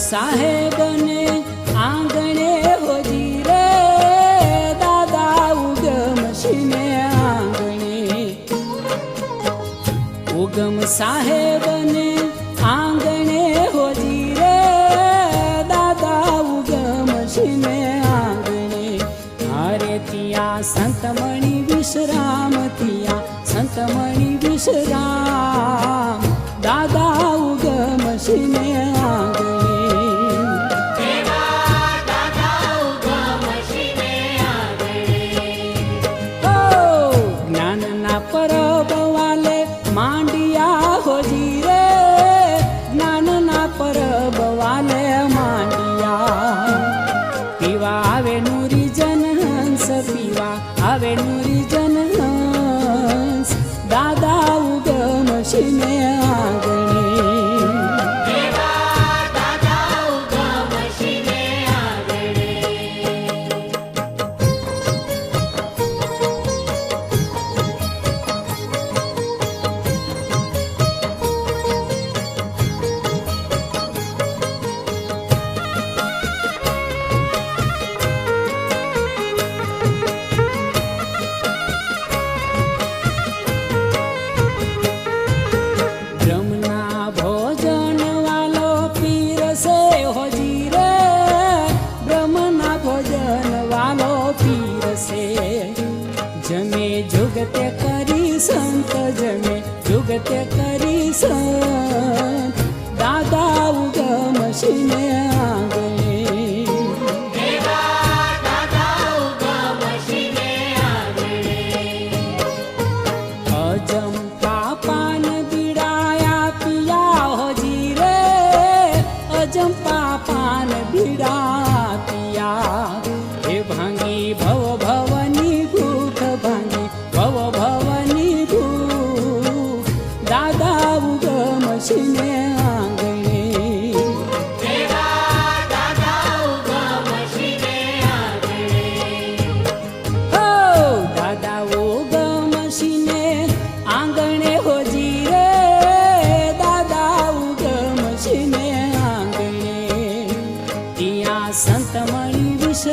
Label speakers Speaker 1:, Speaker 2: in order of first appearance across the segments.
Speaker 1: સાહેબને આંગણે હોજી રે, દાદા ઉગમશીને આંગણે. ઉગમ સાહેબને આંગણે હોજી રે, દાદા ઉગમશીને આંગણે. હારે ત્યાં સંતમણી વિશ્રામ, ત્યાં સંતમણી વિશ્રામ. हरिजन दादा उगम शिन्या जुगत्या करी संत जमे जुगत्या करी संत. दादा उगम शिन्या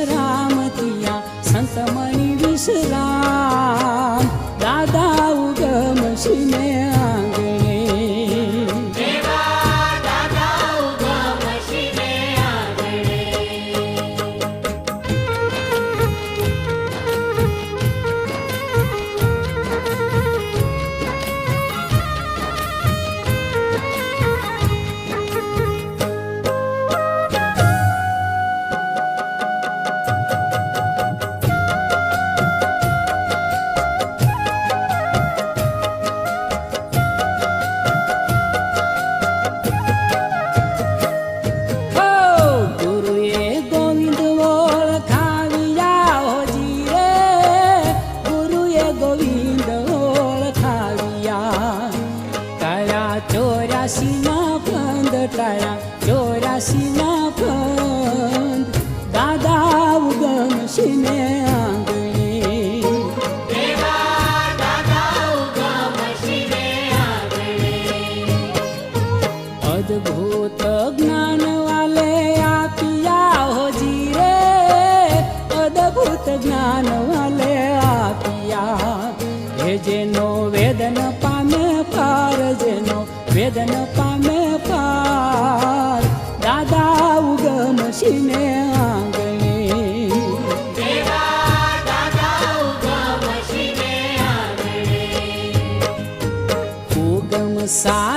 Speaker 1: será. છેદન પામે પાર દાદા ઉગમ શિને આંગણે ઉગમ સા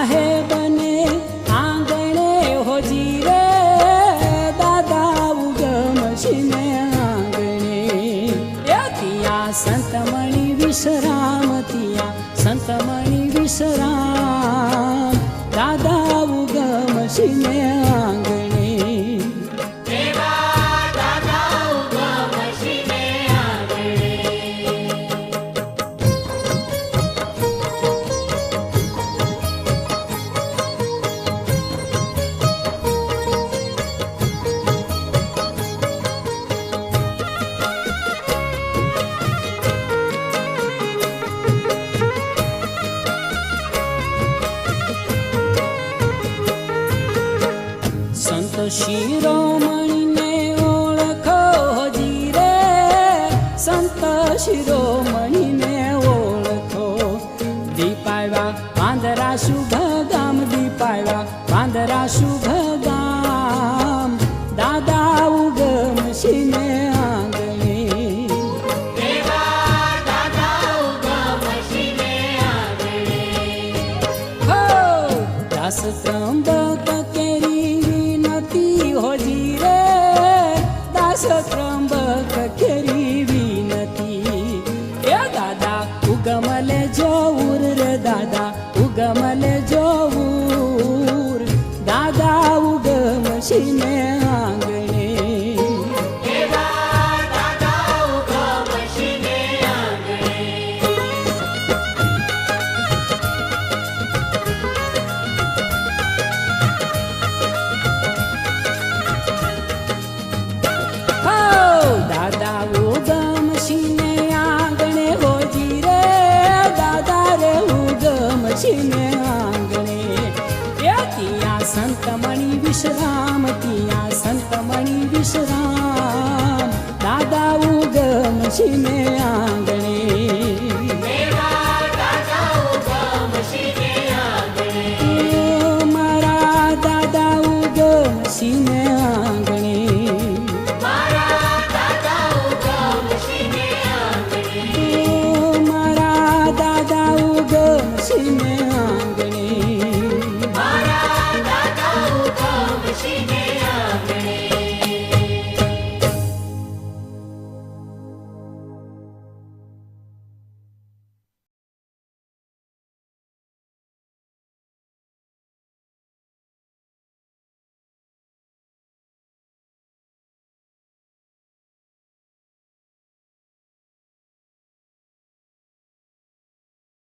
Speaker 1: શિરોમણીને ઓળખો હજી રે. સંત શિરોમણીને ઓળખો. દીપાવ્યા પાંદરા શુભ ગામ દીપાવ્યા પાંદરા શુભ ગામ. દાદા ઉગમ શિને દાસ ત્રંબક દાસ આંગણે એ ત્યાં સંતમણી વિશ્રામ ત્યાં સંતમણી વિશ્રામ દાદા ઉગમ શિમે આંગણે મારા દાદા ઉગમ શિમે આંગણે Senhor.